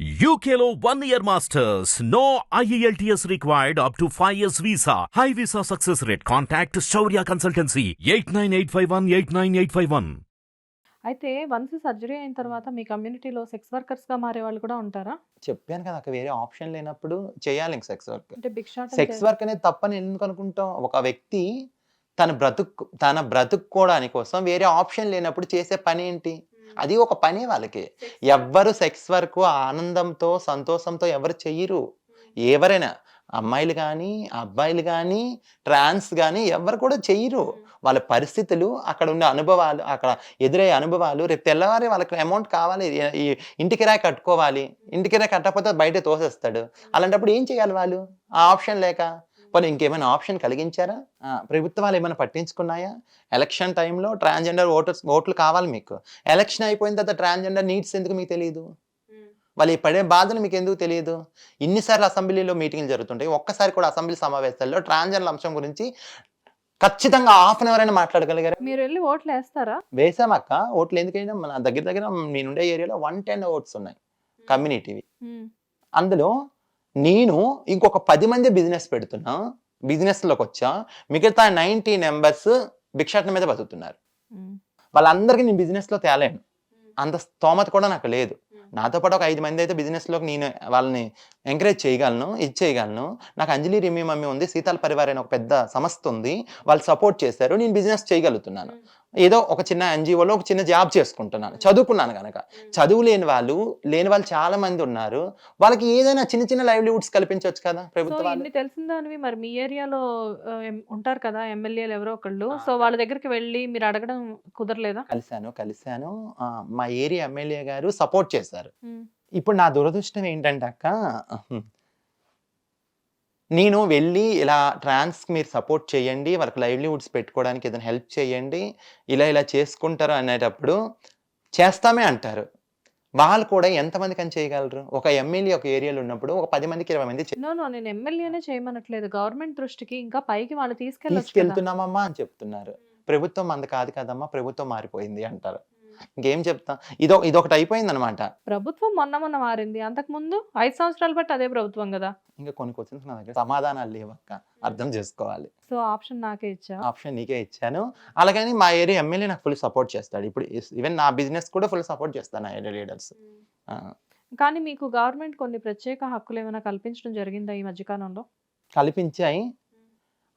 UKLO one year masters. No E IELTS required up to 5 years visa. High visa success rate. Contact Shaurya Consultancy 89851 89851. అయితే once surgery అయిన తర్వాత మీ కమ్యూనిటీలో sex వర్కర్స్గా మారే వాళ్ళు కూడా ఉంటారా చెప్పాను కదా నాకు వేరే ఆప్షన్ లేనప్పుడు చేయాలి సెక్స్ వర్క్ అంటే భిక్షాటన సెక్స్ చే- వర్క్ అనేది తప్పని ఎందుకు అనుకుంటాం ఒక వ్యక్తి తన బ్రతుకు తన బ్రతుక్కోవడానికి కోసం వేరే ఆప్షన్ లేనప్పుడు చేసే పని ఏంటి అది ఒక పని వాళ్ళకి. ఎవ్వరు సెక్స్ వర్క్ ఆనందంతో సంతోషంతో ఎవరు చెయ్యరు. ఎవరైనా అమ్మాయిలు కానీ అబ్బాయిలు కానీ ట్రాన్స్ కానీ ఎవరు కూడా చెయ్యరు. వాళ్ళ పరిస్థితులు అక్కడ ఉండే అనుభవాలు అక్కడ ఎదురయ్యే అనుభవాలు రేపు తెల్లవారి వాళ్ళకి అమౌంట్ కావాలి. ఈ- ఈ ఇంటికి రాయి కట్టుకోవాలి. ఇంటికి రాయి కట్టకపోతే బయట తోసేస్తాడు. అలాంటప్పుడు ఏం చేయాలి వాళ్ళు? ఆ ఆప్షన్ లేక? పోనీ ఇంకేమైనా ఆప్షన్ కలిగించారా? ప్రభుత్వాలు ఏమైనా పట్టించుకున్నాయా? ఎలక్షన్ టైంలో ట్రాన్స్జెండర్ ఓటర్స్ ఓట్లు కావాలి మీకు. ఎలక్షన్ అయిపోయిన తర్వాత ట్రాన్స్జెండర్ నీడ్స్ ఎందుకు మీకు తెలియదు వాళ్ళు ఈ పడే బాధలు మీకు ఎందుకు తెలియదు ఇన్నిసార్లు అసెంబ్లీలో మీటింగ్లు జరుగుతుంటాయి. ఒక్కసారి కూడా అసెంబ్లీ సమావేశాల్లో ట్రాన్స్జెండర్ అంశం గురించి ఖచ్చితంగా హాఫ్ అన్ అవర్ అయినా మాట్లాడగలిగారు? మీరు వెళ్ళి ఓట్లు వేస్తారా? వేసామక్క ఓట్లు ఎందుకైనా మన దగ్గర దగ్గర నేనుండే ఏరియాలో వన్ టెన్ ఓట్స్ ఉన్నాయి. కమ్యూనిటీవి అందులో నేను ఇంకొక పది మంది బిజినెస్ పెడుతున్నా బిజినెస్లోకి వచ్చా మిగతా నైన్టీ నెంబర్స్ భిక్షాటన మీద బతుకుతున్నారు. వాళ్ళందరికీ నేను బిజినెస్లో తేలేను. అంత స్తోమత కూడా నాకు లేదు. నాతో పాటు ఒక ఐదు మంది అయితే business లోకి నేను వాళ్ళని ఎంకరేజ్ చేయగలను ఇది చేయగలను. నాకు అంజలి రిమి మమ్మీ ఉంది సీతాల పరివార్ అనే ఒక పెద్ద సంస్థ ఉంది. వాళ్ళు సపోర్ట్ చేశారు నేను బిజినెస్ చేయగలుగుతున్నాను. ఏదో ఒక చిన్న ఎన్జిఓలో ఒక చిన్న జాబ్ చేసుకుంటున్నాను. చదువుకున్నాను కనుక చదువు లేని వాళ్ళు లేని వాళ్ళు చాలా మంది ఉన్నారు. వాళ్ళకి ఏదైనా చిన్న చిన్న లైవ్లీవుడ్స్ కల్పించవచ్చు కదా సో ప్రభుత్వాలు ఇన్ని తెలిసిందానివి మరి మీ ఏరియాలో ఉంటారు కదా ఎమ్మెల్యేలు ఎవరో ఒకళ్ళు. సో వాళ్ళ దగ్గరికి వెళ్ళి మీరు అడగడం కుదరలేదా? కలిశాను కలిశాను. మా ఏరియా ఎమ్మెల్యే గారు సపోర్ట్ చేశారు. ఇప్పుడు నా దురదృష్టం ఏంటంటే అక్క నేను వెళ్ళి ఇలా ట్రాన్స్ మీరు సపోర్ట్ చేయండి వాళ్ళకి లైవ్లీవుడ్స్ పెట్టుకోవడానికి ఏదైనా హెల్ప్ చేయండి ఇలా ఇలా చేసుకుంటారు అనేటప్పుడు చేస్తామే అంటారు. వాళ్ళు కూడా ఎంతమంది కని చేయగలరు? ఒక ఎమ్మెల్యే ఒక ఏరియాలో ఉన్నప్పుడు ఒక పది మందికి ఇరవై మంది నేను ఎమ్మెల్యేనే చేయమనట్లేదు. గవర్నమెంట్ దృష్టికి ఇంకా పైకి వాళ్ళు తీసుకెళ్ళొచ్చు కదా. తీసుకెళ్తున్నామమ్మా అని చెప్తున్నారు. ప్రభుత్వం అంత కాదు కదమ్మా ప్రభుత్వం మారిపోయింది అంటారు. ఇంకేం చెప్తాం? ఇదో ఇదొకటి అయిపోయింది అనమాట ప్రభుత్వం మొన్న మొన్న మారింది. అంతకు ముందు ఐదు సంవత్సరాలు బట్టి అదే ప్రభుత్వం కదా. ఇంకా కొన్ని క్వశ్చన్స్ నా దగ్గర సమాధానాలు లేవక్క. అర్థం చేసుకోవాలి. సో ఆప్షన్ నాకే ఇచ్చా? ఆప్షన్ నీకే ఇచ్చాను. అలాగని మా ఏరియా ఎమ్మెల్యే నాకు ఫుల్ సపోర్ట్ చేస్తాడు. ఇప్పుడు ఈవెన్ నా బిజినెస్ కూడా ఫుల్ సపోర్ట్ చేస్తాను నా ఏరియా లీడర్స్ కానీ మీకు గవర్నమెంట్ కొన్ని ప్రత్యేక హక్కులు ఏమైనా కల్పించడం జరిగిందా ఈ మధ్యకాలంలో? కల్పించాయి.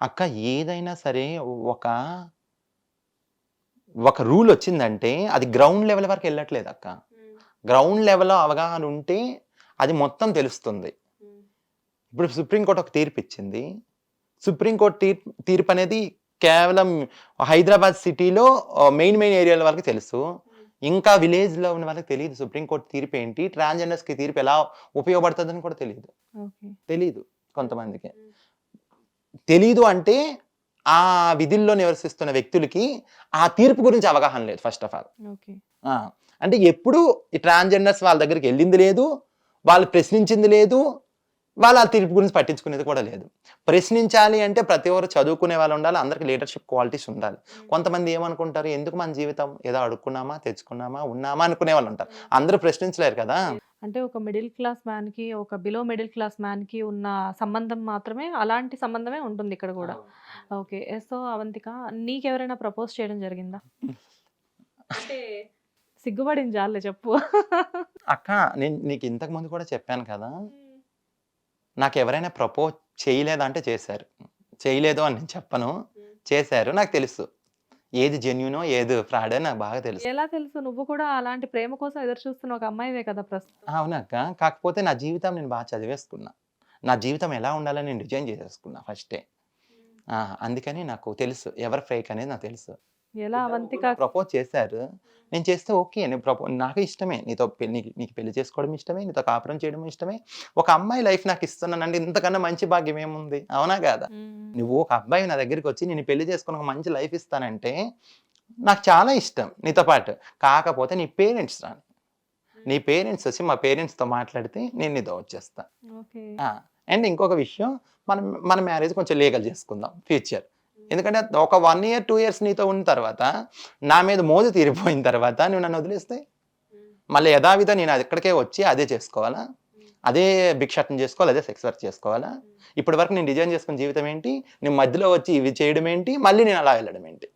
అక్క ఏదైనా సరే ఒక ఒక రూల్ వచ్చిందంటే అది గ్రౌండ్ లెవెల్ వరకు వెళ్ళట్లేదు అక్క. గ్రౌండ్ లెవెల్లో అవగాహన ఉంటే అది మొత్తం తెలుస్తుంది. ఇప్పుడు సుప్రీంకోర్టు ఒక తీర్పు ఇచ్చింది. సుప్రీంకోర్టు తీర్పు తీర్పు అనేది కేవలం హైదరాబాద్ సిటీలో మెయిన్ మెయిన్ ఏరియాల వరకు తెలుసు. ఇంకా విలేజ్లో ఉన్న వాళ్ళకి తెలియదు సుప్రీంకోర్టు తీర్పు ఏంటి ట్రాన్స్జెండర్స్కి తీర్పు ఎలా ఉపయోగపడుతుందని కూడా తెలియదు. తెలియదు కొంతమందికి. తెలీదు అంటే ఆ విధుల్లో నివసిస్తున్న వ్యక్తులకి ఆ తీర్పు గురించి అవగాహన లేదు ఫస్ట్ ఆఫ్ ఆల్ ఓకే. అంటే ఎప్పుడు ఈ ట్రాన్స్జెండర్స్ వాళ్ళ దగ్గరికి వెళ్ళింది లేదు వాళ్ళు ప్రశ్నించింది లేదు వాళ్ళు ఆ తీర్పు గురించి పట్టించుకునేది కూడా లేదు. ప్రశ్నించాలి అంటే ప్రతి ఒక్కరు చదువుకునే వాళ్ళు ఉండాలి అందరికి లీడర్షిప్ క్వాలిటీస్ ఉండాలి. కొంతమంది ఏమనుకుంటారు ఎందుకు మన జీవితం ఏదో అడుక్కున్నామా తెచ్చుకున్నామా ఉన్నామా అనుకునే వాళ్ళు ఉంటారు. అందరూ ప్రశ్నించలేరు కదా. అంటే ఒక మిడిల్ క్లాస్ మ్యాన్కి ఒక బిలో మిడిల్ క్లాస్ మ్యాన్కి ఉన్న సంబంధం మాత్రమే అలాంటి సంబంధమే ఉంటుంది ఇక్కడ కూడా. ఓకే. సో అవంతిక నీకెవరైనా ప్రపోజ్ చేయడం జరిగిందా? అంటే సిగ్గుపడింది జాలే చెప్పు. అక్క నేను నీకు ఇంతకు ముందు కూడా చెప్పాను కదా. నాకు ఎవరైనా ప్రపోజ్ చేయలేదంటే చేశారు. చేయలేదు అని నేను చెప్పను. చేశారు. నాకు తెలుసు. ఏది జెన్యునో ఏది ఫ్రాడ్ అని నాకు బాగా తెలుసు. ఎలా తెలుసు? నువ్వు కూడా అలాంటి ప్రేమ కోసం ఎదురు చూస్తున్న ఒక అమ్మాయివే కదా ప్రస్తుతం. అవునక్క కాకపోతే నా జీవితం నేను బాగా చదివేసుకున్నా. నా జీవితం ఎలా ఉండాలని నేను డిజైన్ చేసేసుకున్నా ఫస్టే. అందుకని నాకు తెలుసు. ఎవరు ఫేక్ అనేది నాకు తెలుసు. ఎలా అవంతిక? ప్రపోజ్ చేశారు. నేను చేస్తే ఓకే. నేను ప్రపో నాకు ఇష్టమే. నీతో పె- నీకు పెళ్ళి చేసుకోవడం ఇష్టమే. నీతో కాపురం చేయడం ఇష్టమే. ఒక అమ్మాయి లైఫ్ నాకు ఇస్తున్నానంటే ఇంతకన్నా మంచి భాగ్యం ఏముంది? అవునా కాదా. నువ్వు ఒక అబ్బాయి నా దగ్గరికి వచ్చి నేను పెళ్ళి చేసుకుని ఒక మంచి లైఫ్ ఇస్తానంటే నాకు చాలా ఇష్టం నీతో పాటు. కాకపోతే నీ పేరెంట్స్ రాని. నీ పేరెంట్స్ వచ్చి మా పేరెంట్స్తో మాట్లాడితే నేను నీతో వచ్చేస్తా. ఓకే. అండ్ ఇంకొక విషయం మనం మన మ్యారేజ్ కొంచెం లీగల్ చేసుకుందాం. ఫ్యూచర్. ఎందుకంటే ఒక వన్ ఇయర్ టూ ఇయర్స్ నీతో ఉన్న తర్వాత నా మీద మోజు తీరిపోయిన తర్వాత నువ్వు నన్ను వదిలేస్తే? మళ్ళీ యథావిధ నేను అది ఎక్కడికే వచ్చి అదే చేసుకోవాలా? అదే భిక్షాటం చేసుకోవాలి? అదే సెక్స్ వర్క్ చేసుకోవాలా? ఇప్పటి వరకు నేను డిజైన్ చేసుకున్న జీవితం ఏంటి? నేను మధ్యలో వచ్చి ఇవి చేయడం ఏంటి? మళ్ళీ నేను అలా వెళ్ళడం ఏంటి?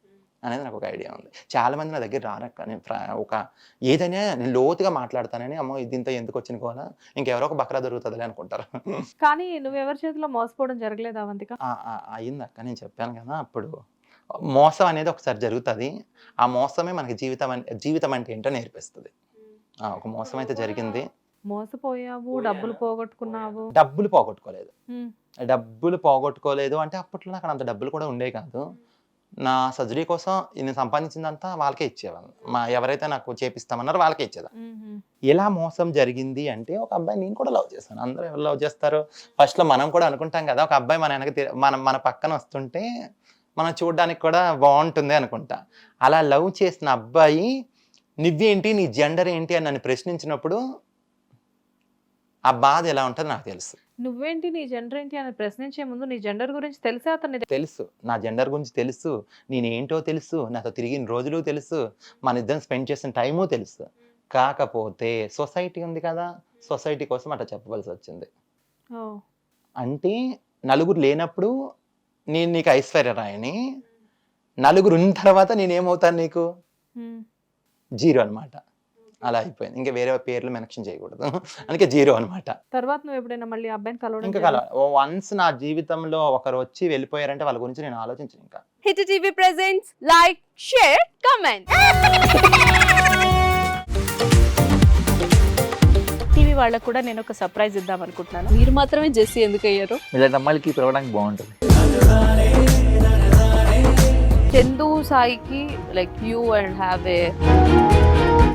అనేది నాకు ఒక ఐడియా ఉంది. చాలా మంది నా దగ్గర రారక్క. నేను ప్ర- ఒక ఏదైనా నేను లోతుగా మాట్లాడతానని అమ్మో ఇది ఇంత ఎందుకు వచ్చిన కోలా ఇంకెవరో ఒక బక్రా దొరుకుతుందిలే అనుకుంటారు. కానీ నువ్వు ఎవరి చేతిలో మోసపోవడం జరగలేదు అవంతిక? ఆ, ఆ, అయిందక్క. నేను చెప్పాను కదా అప్పుడు మోసం అనేది ఒకసారి జరుగుతుంది. ఆ మోసమే మనకి జీవితం జీవితం అంటే ఏంటో నేర్పిస్తుంది. ఆ, ఒక మోసం అయితే జరిగింది. మోసపోయావు డబ్బులు పోగొట్టుకున్నావు. డబ్బులు పోగొట్టుకోలేదు. డబ్బులు పోగొట్టుకోలేదు అంటే అప్పట్లో నాకు అంత డబ్బులు కూడా ఉండే కాదు. నా సర్జరీ కోసం నేను సంపాదించిందంతా వాళ్ళకే ఇచ్చేవాళ్ళు. మా ఎవరైతే నాకు చేపిస్తామన్నారో వాళ్ళకే ఇచ్చేదా. ఎలా మోసం జరిగింది అంటే ఒక అబ్బాయి నేను కూడా లవ్ చేశాను. అందరూ ఎవరు లవ్ చేస్తారు? ఫస్ట్లో మనం కూడా అనుకుంటాం కదా ఒక అబ్బాయి మన వెనక మన మన పక్కన వస్తుంటే మనం చూడడానికి కూడా బాగుంటుంది అనుకుంటా. అలా లవ్ చేసిన అబ్బాయి నువ్వేంటి నీ జెండర్ ఏంటి అని నన్ను ప్రశ్నించినప్పుడు ఆ బాధ ఎలా ఉంటుందో నాకు తెలుసు. నువ్వేంటి నీ జెండర్ ఏంటి అని ప్రశ్నించే ముందు నీ జెండర్ గురించి తెలిసే అతన్ని తెలుసు. నా జెండర్ గురించి తెలుసు. నేనేంటో తెలుసు. నాతో తిరిగిన రోజులు తెలుసు. మన ఇద్దరం స్పెండ్ చేసిన టైము తెలుసు. కాకపోతే సొసైటీ ఉంది కదా. సొసైటీ కోసం అట్లా చెప్పవలసి వచ్చింది. అంటే నలుగురు లేనప్పుడు నేను నీకు ఐశ్వర్య రాయని నలుగురు ఉన్న తర్వాత నేనేమవుతాను నీకు. జీరో అన్నమాట. అలా అయిపోయింది. ఇంకా వేరే పేర్లు మెన్షన్ చేయకూడదు. అందుకే జీరో అన్నమాట. తర్వాత నువ్వు ఎప్పుడైనా మళ్ళీ ఆ అబ్బాయిని కలవడం ఇంకా కల వన్స్ నా జీవితంలో ఒకరు వచ్చి వెళ్ళిపోయారంటే వాళ్ళ గురించి నేను ఆలోచించను ఇంకా. Hit TV presents like share comment. TV వాళ్ళకు కూడా నేను ఒక సర్ప్రైజ్ ఇద్దాం అనుకుంటున్నాను. మీరు మాత్రమే జెస్సీ ఎందుకు అయ్యారు? ఇలాంటి అమ్మాయిలకి పిలవడానికి బాగుంటుంది. చందు సాయికి like you and have a